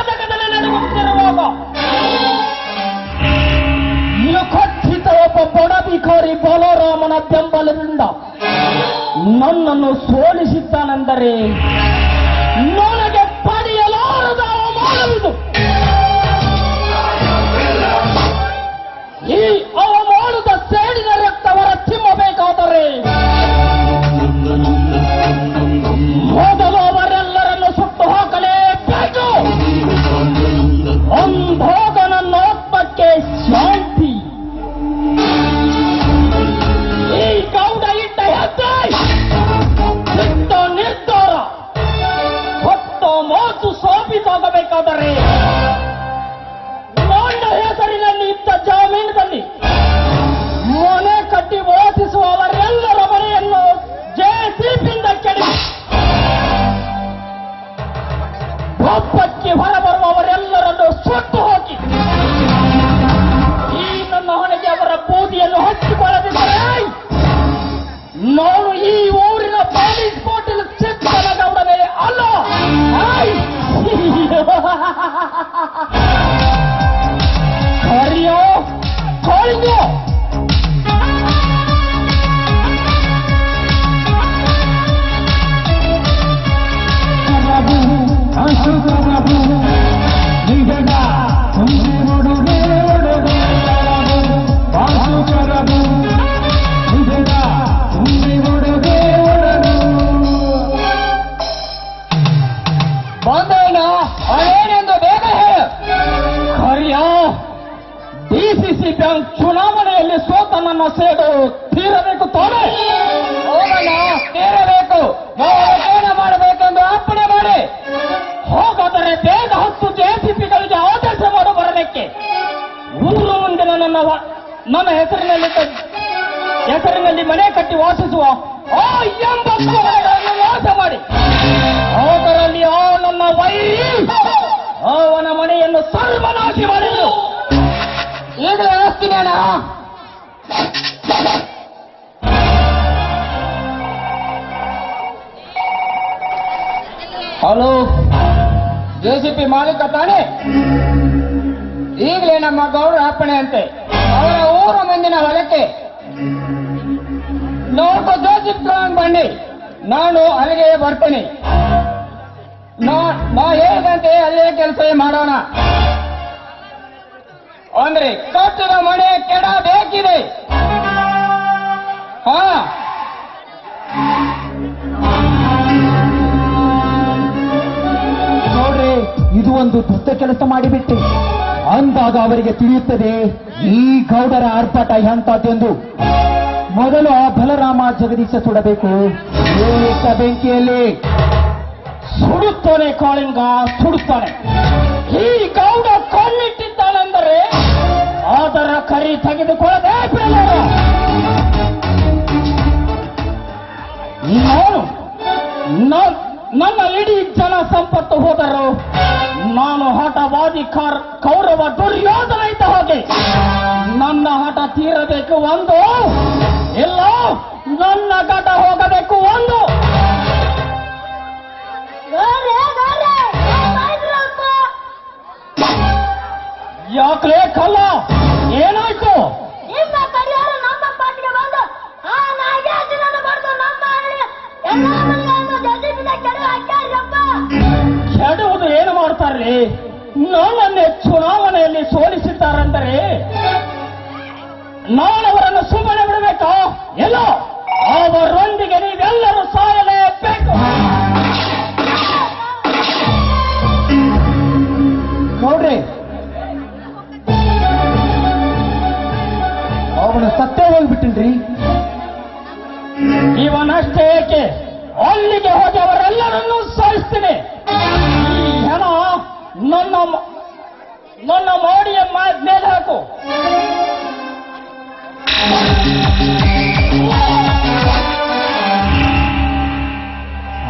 ಕರ್ನಾಟಕದಲ್ಲಿ ನಡೆಯುತ್ತಿರುವಾಗ ಮುಖಚಿತ ಒಬ್ಬ ಬಡಬಿಕಾರಿ ಬಲರಾಮನ ಬೆಂಬಲದಿಂದ ನನ್ನನ್ನು ಸೋಲಿಸುತ್ತಾನೆಂದರೆ ನನಗೆ ಪಡೆಯಲಾರದ ಮಾಡುವುದು ತೀರಬೇಕು ತಾನೆ? ಹೋಗಲ್ಲ ತೀರಬೇಕು. ಏನ ಮಾಡಬೇಕೆಂದು ಅರ್ಪಣೆ ಮಾಡಿ. ಹೋಗಾದರೆ ಬೇಗ ಹತ್ತು ಜೆಸಿಪಿಗಳಿಗೆ ಆದೇಶ ಮಾಡು ಬರಲಿಕ್ಕೆ ಊರು ಮುಂದಿನ ನನ್ನ ನನ್ನ ಹೆಸರಿನಲ್ಲಿ ಹೆಸರಿನಲ್ಲಿ ಮನೆ ಕಟ್ಟಿ ವಾಸಿಸುವ. ಓ ಎಂಬತ್ತು ಜೆಸಿಪಿ ಮಾಲೀಕ ತಾನೆ? ಈಗಲೇ ನಮ್ಮ ಗೌರವ ಅಪ್ಪಣೆ ಅಂತೆ ಅವರ ಊರ ಮುಂದಿನ ಹೊಲಕ್ಕೆ. ಜೋಜಿಪ್ ತಗೊಂಡ್ ಬನ್ನಿ. ನಾನು ಅಲ್ಲಿಗೆ ಬರ್ತೀನಿ. ನಾ ನಾ ಹೇಳಿದಂತೆ ಅಲ್ಲೇ ಕೆಲಸ ಮಾಡೋಣ? ಅಂದ್ರೆ ಕಟ್ಟಿದ ಮನೆ ಕೆಡ ಬೇಕಿದೆ. ಹಾ. ಒಂದು ದುಷ್ಟ ಕೆಲಸ ಮಾಡಿಬಿಟ್ಟೆ ಅಂದಾಗ ಅವರಿಗೆ ತಿಳಿಯುತ್ತದೆ, ಈ ಗೌಡರ ಆರ್ಭಟ ಎಂತದ್ದೆಂದು ಮೊದಲು ಆ ಬಲರಾಮ ಜಗದೀಶ ಸುಡಬೇಕು. ಬೆಂಕಿಯಲ್ಲಿ ಸುಡುತ್ತಾನೆ ಕಾಳಿಂಗ, ಸುಡುತ್ತಾನೆ. ಈ ಗೌಡ ಕಣ್ಣಿಟ್ಟಿದ್ದಾನೆಂದರೆ ಅದರ ಕರಿ ತೆಗೆದುಕೊಳ್ಳದೆ ನಾನು ನನ್ನ ಇಡೀ ಜನ ಸಂಪತ್ತು ಹೋದರು ನಾನು ಹಠವಾದಿ ಕಾರ್ ಕೌರವ ದುರ್ಯೋಧನ ಇದ್ದ ಹಾಗೆ ನನ್ನ ಹಠ ತೀರಬೇಕು ಒಂದು ಇಲ್ಲ ನನ್ನ ಘಟ ಹೋಗಬೇಕು ಒಂದು. ಯಾಕೆ ಕಲ್ಲ ಏನಾಯ್ತು? ಮಾಡ್ತಾರ್ರಿ ನನ್ನನ್ನೇ ಚುನಾವಣೆಯಲ್ಲಿ ಸೋಲಿಸಿದ್ದಾರೆಂದರೆ ನಾನವರನ್ನು ಸುಮ್ಮನೆ ಬಿಡಬೇಕಾ? ಎಲ್ಲ, ಅವರೊಂದಿಗೆ ನೀವೆಲ್ಲರೂ ಸಾಯಲೇಬೇಕು. ನೋಡ್ರಿ, ಅವನ ಸತ್ತೇ ಹೋಗ್ಬಿಟ್ಟಿನ್ರಿ ಇವನಷ್ಟೇ ಏಕೆ? ಅಲ್ಲಿಗೆ ಹೋಗಿ ಅವರೆಲ್ಲರನ್ನೂ ಸಾಯಿಸ್ತೀನಿ. ನನ್ನ ನನ್ನ ಮಾಡಿಯ ಮೇಲೆ ಹಾಕು.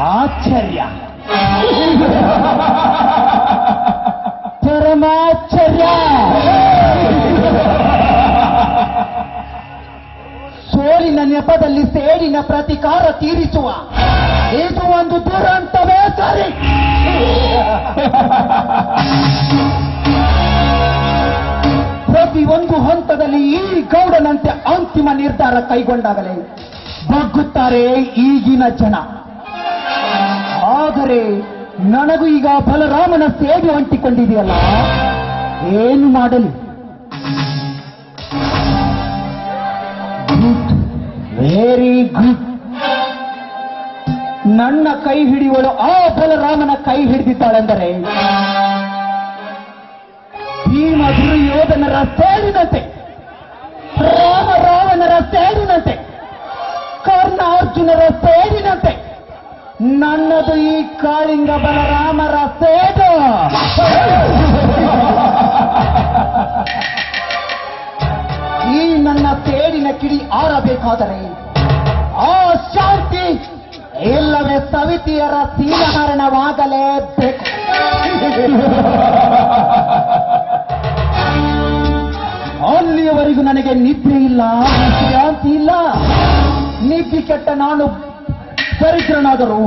ಆಶ್ಚರ್ಯ. ಪರಮಾಶ್ಚರ್ಯ. ಸೋಲಿನ ನೆಪದಲ್ಲಿ ಸೇಡಿನ ಪ್ರತಿಕಾರ ತೀರಿಸುವ. ಇದು ಒಂದು ದುರಂತವೇ ಸರಿ. ಪ್ರತಿ ಒಂದು ಹಂತದಲ್ಲಿ ಈ ಗೌಡನಂತೆ ಅಂತಿಮ ನಿರ್ಧಾರ ಕೈಗೊಂಡಾಗಲೇ ಬಗ್ಗುತ್ತಾರೆ ಈಗಿನ ಜನ. ಆದರೆ ನನಗೂ ಈಗ ಬಲರಾಮನ ಸೇವೆ ಅಂಟಿಕೊಂಡಿದೆಯಲ್ಲ, ಏನು ಮಾಡಲಿ? ವೆರಿ ಗುಡ್ ನನ್ನ ಕೈ ಹಿಡಿಯುವಳು ಆ ಬಲರಾಮನ ಕೈ ಹಿಡಿದಿದ್ದಾಳೆಂದರೆ ಭೀಮ ದುರ್ಯೋಧನರ ಸೇರಿದಂತೆ ರಾಮ ರಾವಣರ ಸೇರಿದಂತೆ ಕರ್ಣ ಅರ್ಜುನರ ಸೇರಿದಂತೆ ನನ್ನದು ಈ ಕಾಳಿಂಗ ಬಲರಾಮರ ಸೇಡು ಈ ನನ್ನ ಸೇಡಿನ ಕಿಡಿ ಆರಬೇಕಾದರೆ ಆ ಶಾಂತಿ ಇಲ್ಲವೇ ಸವಿತಿಯರ ಸೀಲಹರಣವಾಗಲೇಬೇಕು ಅಲ್ಲಿಯವರೆಗೂ ನನಗೆ ನಿದ್ರೆ ಇಲ್ಲ, ಶಾಂತಿ ಇಲ್ಲ. ನಿದ್ದೆ ಕೆಟ್ಟ ನಾನು ದರಿದ್ರನಾದರೂ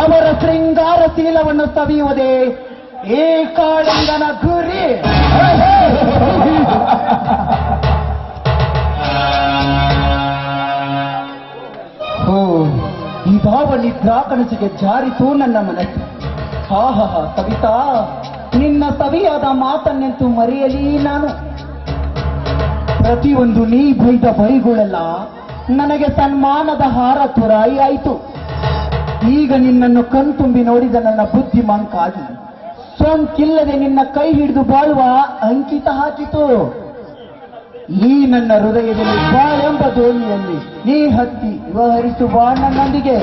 ಅವರ ಶೃಂಗಾರ ಶೀಲವನ್ನು ಸವಿಯುವುದೇ ಏಕಾಳಿಂಗನ ಕಾಳಿಂಗನ ಗುರಿ. ಇದಾವ ನಿದ್ರಾ ಕನಸಿಗೆ ಜಾರಿತು ನನ್ನ ಮನಸ್ಸು ಹಾ ಹಾ ಹಾ ಕವಿತಾ, ನಿನ್ನ ಸವಿಯಾದ ಮಾತನ್ನೆಂತೂ ಮರೆಯಲಿ ನಾನು? ಪ್ರತಿಯೊಂದು ನೀ ಬೈದ ಬೈಗಳೆಲ್ಲ ನನಗೆ ಸನ್ಮಾನದ ಹಾರ ತುರಾಯಿ ಆಯಿತು. ಈಗ ನಿನ್ನನ್ನು ಕಣ್ತುಂಬಿ ನೋಡಿದ ನನ್ನ ಬುದ್ಧಿ ಮಂಕಾಗಿ ಸೋಂಕಿಲ್ಲದೆ ನಿನ್ನ ಕೈ ಹಿಡಿದು ಬಾಳುವ ಅಂಕಿತ ಹಾಕಿತು. ಈ ನನ್ನ ಹೃದಯದಲ್ಲಿ ಬಾ ಎಂಬ ದೋಣಿಯಲ್ಲಿ ನೀ ಹತ್ತಿ ವ್ಯವಹರಿಸು ಬಾ ನನ್ನೊಂದಿಗೆ.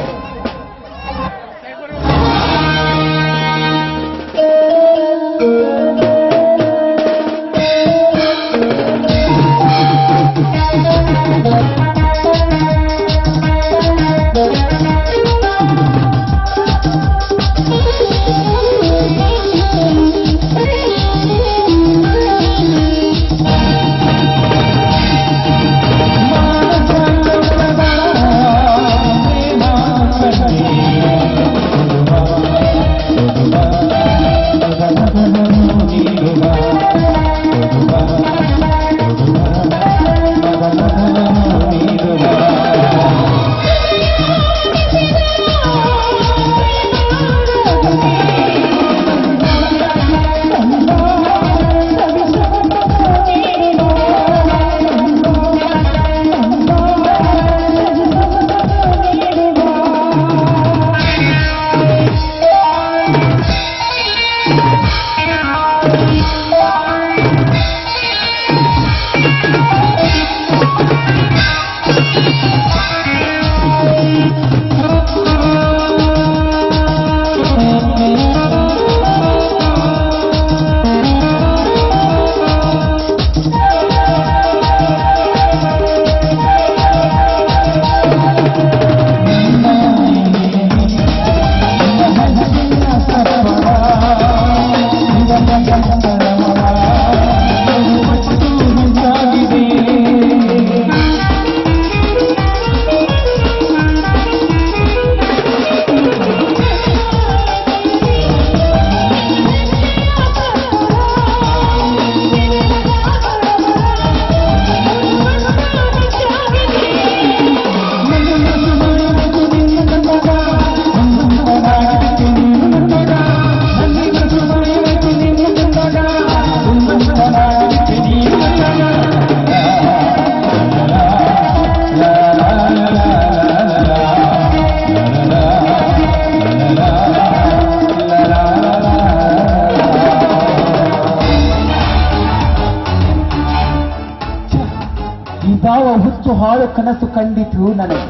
ಇದಾವ ಹುಚ್ಚು ಹಾಳು ಕನಸು ಕಂಡಿತು ನನಗೆ.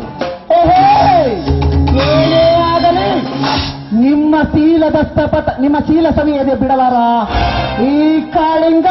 ನಿಮ್ಮ ಶೀಲದ ಸ್ತಪತ ನಿಮ್ಮ ಶೀಲ ಸಮಯದ ಬಿಡಲಾರ ಈ ಕಾಳಿಂಗ!